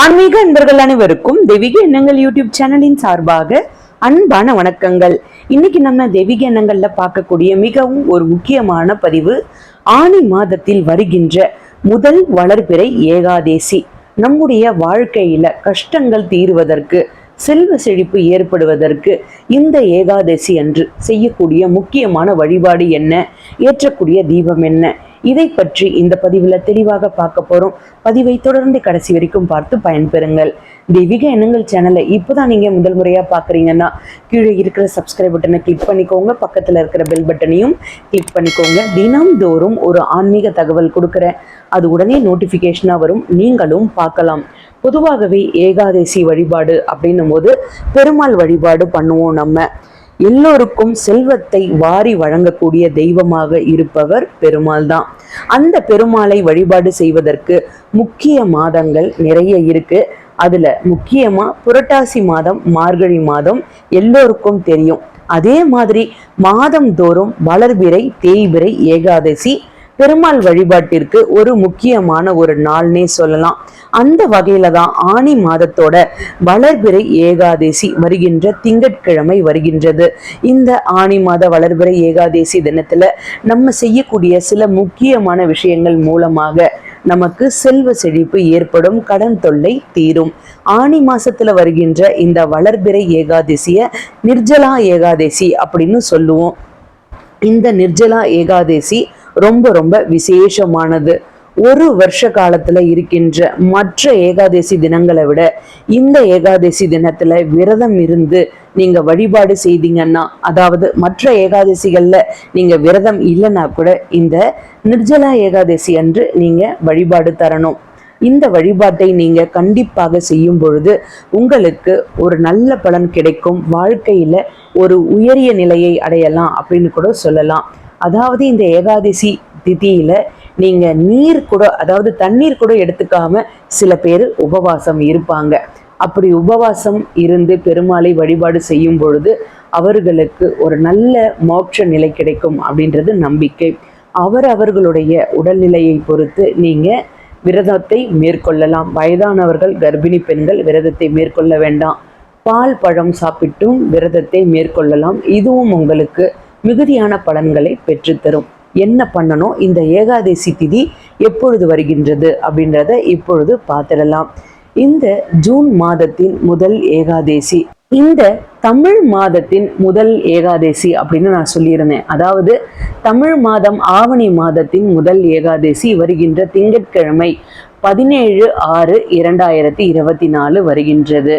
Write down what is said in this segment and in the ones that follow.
ஆன்மீக அன்பர்கள் அனைவருக்கும் தெய்வீக எண்ணங்கள் யூடியூப் சேனலின் சார்பாக அன்பான வணக்கங்கள். இன்னைக்கு நம்ம தெய்வீக எண்ணங்கள்ல பார்க்கக்கூடிய மிகவும் ஒரு முக்கியமான பதிவு ஆனி மாதத்தில் வருகின்ற முதல் வளர்பிறை ஏகாதேசி. நம்முடைய வாழ்க்கையில கஷ்டங்கள் தீருவதற்கு செல்வ செழிப்பு ஏற்படுவதற்கு இந்த ஏகாதசி அன்று செய்யக்கூடிய முக்கியமான வழிபாடு என்ன? ஏற்றக்கூடிய தீபம் என்ன? இதை பற்றி இந்த பதிவில் தெளிவாக பார்க்க போறோம். பதிவை தொடர்ந்து கடைசி வரைக்கும் பார்த்து பயன்பெறுங்கள். தெய்வீக எண்ணங்கள் சேனலை இப்போதான் நீங்க முதல் முறையா பாக்குறீங்கன்னா கீழே இருக்கிற சப்ஸ்கிரைப் பட்டனை கிளிக் பண்ணிக்கோங்க. பக்கத்துல இருக்கிற பெல் பட்டனையும் கிளிக் பண்ணிக்கோங்க. தினம்தோறும் ஒரு ஆன்மீக தகவல் கொடுக்குறேன். அது உடனே நோட்டிஃபிகேஷனாக வரும். நீங்களும் பார்க்கலாம். பொதுவாகவே ஏகாதசி வழிபாடு அப்படின்னும் போது பெருமாள் வழிபாடு பண்ணுவோம் நம்ம. எல்லோருக்கும் செல்வத்தை வாரி வழங்கக்கூடிய தெய்வமாக இருப்பவர் பெருமாள் தான் அந்த பெருமாளை வழிபாடு செய்வதற்கு முக்கிய மாதங்கள் நிறைய இருக்கு. அதுல முக்கியமா புரட்டாசி மாதம் மார்கழி மாதம் எல்லோருக்கும் தெரியும். அதே மாதிரி மாதம் தோறும் வளர்பிறை தேய்பிறை ஏகாதசி பெருமாள் வழிபாட்டிற்கு ஒரு முக்கியமான ஒரு நாள்னே சொல்லலாம். அந்த வகையில தான் ஆனி மாதத்தோட வளர்பிறை ஏகாதேசி வருகின்ற திங்கட்கிழமை வருகின்றது. இந்த ஆனி மாத வளர்பிறை ஏகாதேசி தினத்துல நம்ம செய்யக்கூடிய சில முக்கியமான விஷயங்கள் மூலமாக நமக்கு செல்வ செழிப்பு ஏற்படும் கடன் தொல்லை தீரும். ஆனி மாசத்துல வருகின்ற இந்த வளர்பிறை ஏகாதேசிய நிர்ஜலா ஏகாதசி அப்படின்னு சொல்லுவோம். இந்த நிர்ஜலா ஏகாதசி ரொம்ப ரொம்ப விசேஷமானது. ஒரு வருஷ காலத்துல இருக்கின்ற மற்ற ஏகாதசி தினங்களை விட இந்த ஏகாதசி தினத்துல விரதம் இருந்து நீங்க வழிபாடு செய்தீங்கன்னா அதாவது மற்ற ஏகாதசிகள்ல நீங்க விரதம் இல்லைன்னா கூட இந்த நிர்ஜலா ஏகாதசி அன்று நீங்க வழிபாடு தரணும். இந்த வழிபாட்டை நீங்க கண்டிப்பாக செய்யும் பொழுது உங்களுக்கு ஒரு நல்ல பலன் கிடைக்கும். வாழ்க்கையில ஒரு உயரிய நிலையை அடையலாம் அப்படின்னு கூட சொல்லலாம். அதாவது இந்த ஏகாதசி திதியில நீங்க நீர் கூட அதாவது தண்ணீர் கூட எடுத்துக்காம சில பேர் உபவாசம் இருப்பாங்க. அப்படி உபவாசம் இருந்து பெருமாளை வழிபாடு செய்யும் பொழுது அவர்களுக்கு ஒரு நல்ல மோட்ச நிலை கிடைக்கும் அப்படின்றது நம்பிக்கை. அவர் அவர்களுடைய உடல்நிலையை பொறுத்து நீங்க விரதத்தை மேற்கொள்ளலாம். வயதானவர்கள் கர்ப்பிணி பெண்கள் விரதத்தை மேற்கொள்ள வேண்டாம். பால் பழம் சாப்பிட்டும் விரதத்தை மேற்கொள்ளலாம். இதுவும் உங்களுக்கு மிகுதியான பலன்களை பெற்றுத்தரும். என்ன பண்ணணும்? இந்த ஏகாதசி திதி எப்பொழுது வருகின்றது அப்படின்றத இப்பொழுது பார்த்துடலாம். இந்த ஜூன் மாதத்தின் முதல் ஏகாதேசி. இந்த தமிழ் மாதத்தின் முதல் ஏகாதேசி அப்படின்னு நான் சொல்லியிருந்தேன். அதாவது தமிழ் மாதம் ஆவணி மாதத்தின் முதல் ஏகாதேசி வருகின்ற திங்கட்கிழமை. பதினேழு ஆறு இரண்டாயிரத்தி இருபத்தி நாலு வருகின்றது.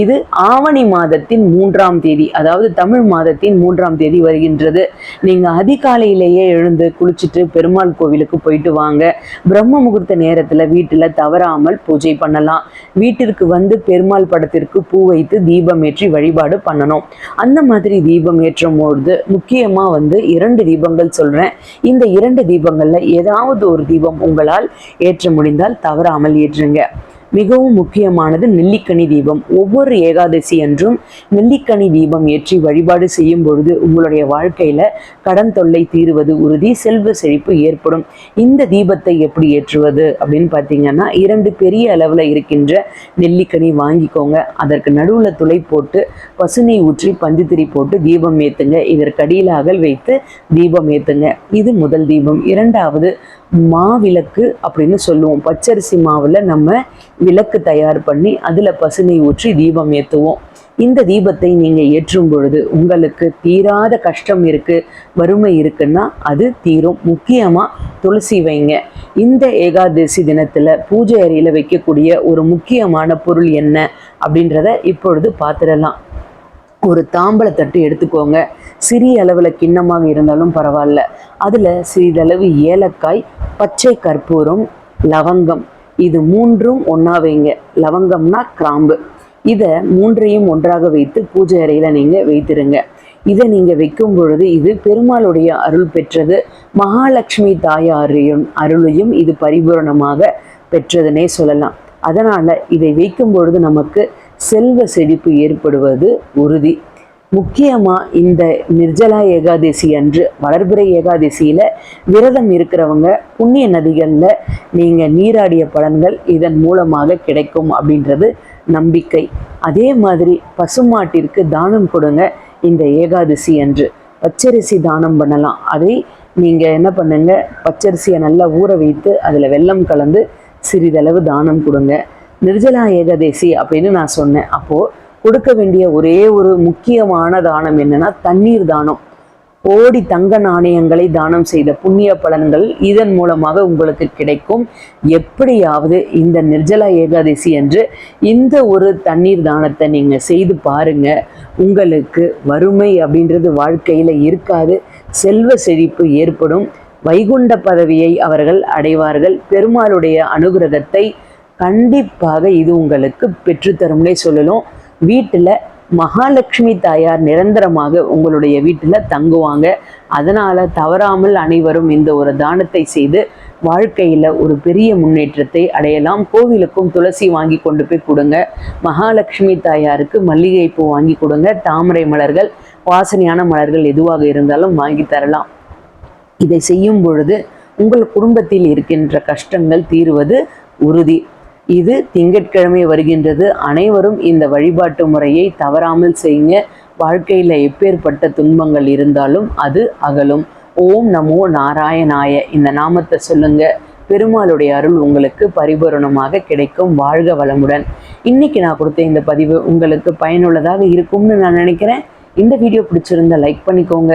இது ஆவணி மாதத்தின் மூன்றாம் தேதி அதாவது தமிழ் மாதத்தின் மூன்றாம் தேதி வருகின்றது. நீங்கள் அதிகாலையிலேயே எழுந்து குளிச்சுட்டு பெருமாள் கோவிலுக்கு போயிட்டு வாங்க. பிரம்ம முகூர்த்த நேரத்தில் வீட்டில் தவறாமல் பூஜை பண்ணலாம். வீட்டிற்கு வந்து பெருமாள் படத்திற்கு பூ வைத்து தீபம் ஏற்றி வழிபாடு பண்ணணும். அந்த மாதிரி தீபம் ஏற்றும் பொழுது முக்கியமாக வந்து இரண்டு தீபங்கள் சொல்கிறேன் இந்த இரண்டு தீபங்களில் ஏதாவது ஒரு தீபம் உங்களால் ஏற்ற முடிந்தால் தவறாமல் ஏற்றுங்க. மிகவும் முக்கியமானது நெல்லிக்கனி தீபம். ஒவ்வொரு ஏகாதசி என்றும் நெல்லிக்கனி தீபம் ஏற்றி வழிபாடு செய்யும் பொழுது உங்களுடைய வாழ்க்கையில கடன் தொல்லை தீருவது உறுதி செல்வ செழிப்பு ஏற்படும். இந்த தீபத்தை எப்படி ஏற்றுவது அப்படின்னு பார்த்தீங்கன்னா இரண்டு பெரிய அளவில் இருக்கின்ற நெல்லிக்கனி வாங்கிக்கோங்க. அதற்கு நடுவில் துளை போட்டு பசுனை ஊற்றி பஞ்சுத்திரி போட்டு தீபம் ஏற்றுங்க இதற்கு அடியில் அகல் வைத்து தீபம் ஏற்றுங்க இது முதல் தீபம். இரண்டாவது மாவிளக்கு அப்படின்னு சொல்லுவோம். பச்சரிசி மாவில் நம்ம விளக்கு தயார் பண்ணி அதில் பசுனை ஊற்றி தீபம் ஏற்றுவோம் இந்த தீபத்தை நீங்கள் ஏற்றும் பொழுது உங்களுக்கு தீராத கஷ்டம் இருக்குது வறுமை இருக்குன்னா அது தீரும். முக்கியமாக துளசி வைங்க. இந்த ஏகாதசி தினத்தில் பூஜை அறையில் வைக்கக்கூடிய ஒரு முக்கியமான பொருள் என்ன அப்படின்றத இப்பொழுது பார்த்துடலாம் ஒரு தாம்பழத்தட்டு எடுத்துக்கோங்க. சிறிய அளவில் கிண்ணமாக இருந்தாலும் பரவாயில்ல. அதில் சிறிதளவு ஏலக்காய் பச்சை கற்பூரம் லவங்கம் இது மூன்றும் ஒன்றா வைங்க. லவங்கம்னா கிராம்பு. இதை மூன்றையும் ஒன்றாக வைத்து பூஜை அறையில் நீங்கள் வைத்திருங்க. இதை நீங்கள் வைக்கும் பொழுது இது பெருமாளுடைய அருள் பெற்றது. மகாலட்சுமி தாயாரையும் அருளையும் இது பரிபூரணமாக பெற்றதுனே சொல்லலாம். அதனால் இதை வைக்கும் பொழுது நமக்கு செல்வ செழிப்பு ஏற்படுவது உறுதி. முக்கியமாக இந்த நிர்ஜலா ஏகாதசி அன்று வளர்பிறை ஏகாதசியில் விரதம் இருக்கிறவங்க புண்ணிய நதிகளில் நீங்கள் நீராடிய பலன்கள் இதன் மூலமாக கிடைக்கும் அப்படின்றது நம்பிக்கை. அதே மாதிரி பசுமாட்டிற்கு தானம் கொடுங்க இந்த ஏகாதசி அன்று. பச்சரிசி தானம் பண்ணலாம். அதை நீங்கள் என்ன பண்ணுங்க? பச்சரிசியை நல்லா ஊற வைத்து அதில் வெல்லம் கலந்து சிறிதளவு தானம் கொடுங்க. நிர்ஜலா ஏகாதசி அப்படின்னு நான் சொன்னேன். அப்போது கொடுக்க வேண்டிய ஒரே ஒரு முக்கியமான தானம் என்னன்னா தண்ணீர் தானம். கோடி தங்க நாணயங்களை தானம் செய்த புண்ணிய பலன்கள் இதன் மூலமாக உங்களுக்கு கிடைக்கும். எப்படியாவது இந்த நிர்ஜலா ஏகாதசி என்று இந்த ஒரு தண்ணீர் தானத்தை நீங்கள் செய்து பாருங்க. உங்களுக்கு வறுமை அப்படின்றது வாழ்க்கையில் இருக்காது. செல்வ செழிப்பு ஏற்படும். வைகுண்ட பதவியை அவர்கள் அடைவார்கள். பெருமாளுடைய அனுகிரகத்தை கண்டிப்பாக இது உங்களுக்கு பெற்றுத்தரும்னே சொல்லலாம் வீட்டில் மகாலட்சுமி தாயார் நிரந்தரமாக உங்களுடைய வீட்டில் தங்குவாங்க. அதனால் தவறாமல் அனைவரும் இந்த ஒரு தானத்தை செய்து வாழ்க்கையில் ஒரு பெரிய முன்னேற்றத்தை அடையலாம். கோவிலுக்கும் துளசி வாங்கி கொண்டு போய் கொடுங்க. மகாலட்சுமி தாயாருக்கு மல்லிகைப்பூ வாங்கி கொடுங்க. தாமரை மலர்கள் வாசனையான மலர்கள் எதுவாக இருந்தாலும் வாங்கி தரலாம். இதை செய்யும் பொழுது உங்கள் குடும்பத்தில் இருக்கின்ற கஷ்டங்கள் தீருவது உறுதி. இது திங்கட்கிழமை வருகின்றது. அனைவரும் இந்த வழிபாட்டு முறையை தவறாமல் செய்யுங்க. வாழ்க்கையில் எப்பேற்பட்ட துன்பங்கள் இருந்தாலும் அது அகலும். ஓம் நமோ நாராயணாய. இந்த நாமத்தை சொல்லுங்க. பெருமாளுடைய அருள் உங்களுக்கு பரிபூரணமாக கிடைக்கும். வாழ்க வளமுடன். இன்னைக்கு நான் கொடுத்த இந்த பதிவு உங்களுக்கு பயனுள்ளதாக இருக்கும்னு நான் நினைக்கிறேன். இந்த வீடியோ பிடிச்சிருந்தா லைக் பண்ணிக்கோங்க.